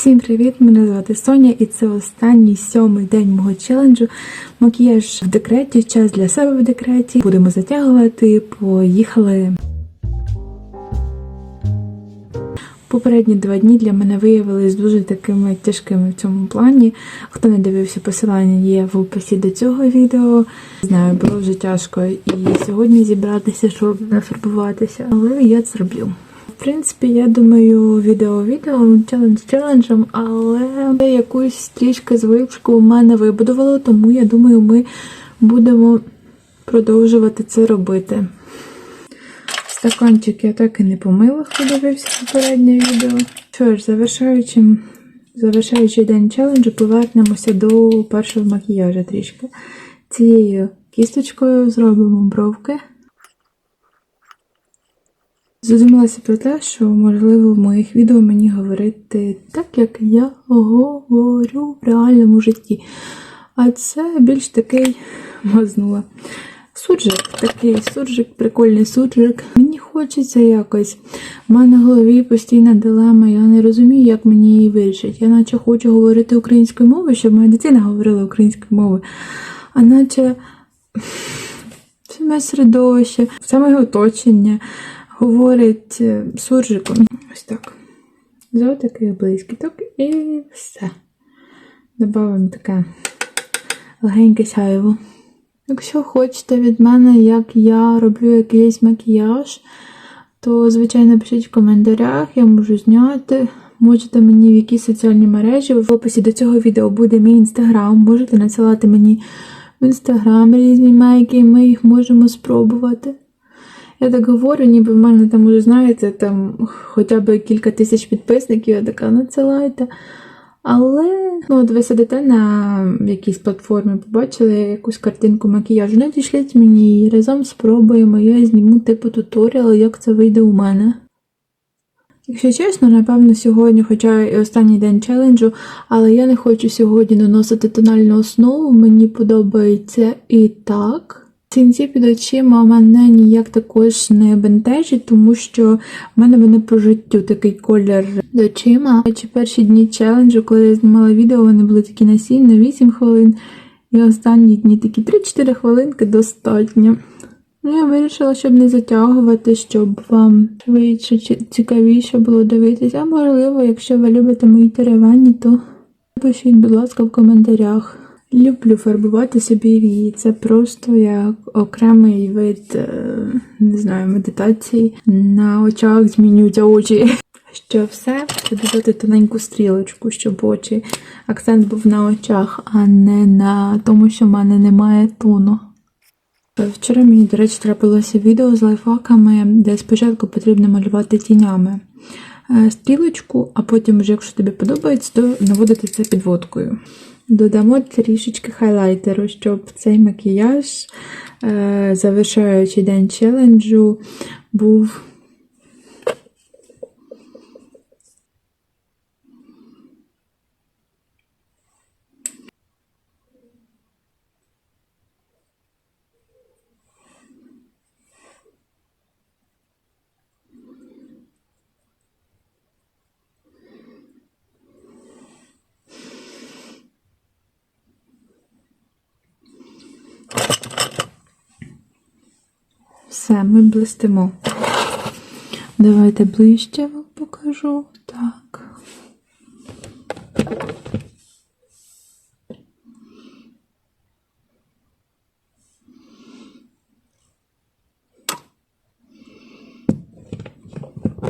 Всім привіт! Мене звати Соня, і це останній сьомий день мого челенджу. Макіяж в декреті, час для себе в декреті. Будемо затягувати. Поїхали. Попередні два дні для мене виявились дуже такими тяжкими в цьому плані. Хто не дивився посилання, є в описі до цього відео. Знаю, було вже тяжко і сьогодні зібратися, щоб нафарбуватися, але я це зроблю. Принципі, я думаю, відео відео, челендж челенджем, але якусь трішки звичку у мене вибудувало, тому я думаю, ми будемо продовжувати це робити. Стаканчик я так і не помила, хто дивився попереднє відео. Що ж, завершаючи, завершаючи день челенджу, повернемося до першого макіяжу трішки. Цією кісточкою зробимо бровки. Задумалася про те, що можливо в моїх відео мені говорити так, як я говорю в реальному житті. А це більш такий мазнула. Суджик, такий суджик, прикольний суджик. Мені хочеться якось. У мене в голові постійна дилема, я не розумію, як мені її вирішити. Я наче хочу говорити українською мовою, щоб моя дитина говорила українською мовою. А наче саме середовище, саме оточення говорить е, суржиком. Ось так. Такий блискіток і все. Добавимо таке легеньке сяйво. Якщо хочете від мене, як я роблю якийсь макіяж, то, звичайно, пишіть в коментарях, я можу зняти. Можете мені в якісь соціальні мережі. В описі до цього відео буде мій інстаграм. Можете надсилати мені в інстаграм різні мейки, ми їх можемо спробувати. Я так говорю, ніби в мене там уже, знаєте, там хоча б кілька тисяч підписників, я така надсилайте. Але ну, от ви сидите на якійсь платформі, побачили якусь картинку макіяжу, надішліть мені її, разом спробуємо, я зніму типу туторіал, як це вийде у мене. Якщо чесно, напевно, сьогодні, хоча і останній день челенджу, але я не хочу сьогодні наносити тональну основу, мені подобається і так. Сінці під очима мене ніяк також не бентежить, тому що в мене вони по життю такий колір до очима. Чи перші дні челенджу, коли я знімала відео, вони були такі на 7, на 8 хвилин. І останні дні такі 3-4 хвилинки достатньо. Ну, я вирішила, щоб не затягувати, щоб вам швидше цікавіше було дивитися. А можливо, якщо ви любите мої теревені, то пишіть, будь ласка, в коментарях. Люблю фарбувати собі вії. Це просто як окремий вид, е, не знаю, медитації. На очах змінюються очі. Що все, це додати тоненьку стрілочку, щоб очі. Акцент був на очах, а не на тому, що в мене немає тону. Вчора мені, до речі, трапилося відео з лайфхаками, де спочатку потрібно малювати тінями е, стрілочку, а потім, вже, якщо тобі подобається, то наводити це підводкою. Додамо трішечки хайлайтеру, щоб цей макіяж, е, завершаючи день челенджу, був Все, ми блистимо. Давайте ближче вам покажу. Так.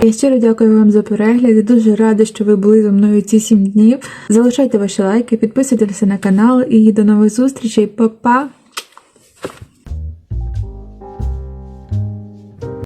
Я щиро дякую вам за перегляд. Я дуже рада, що ви були зі мною ці сім днів. Залишайте ваші лайки, підписуйтеся на канал і до нових зустрічей. Па-па!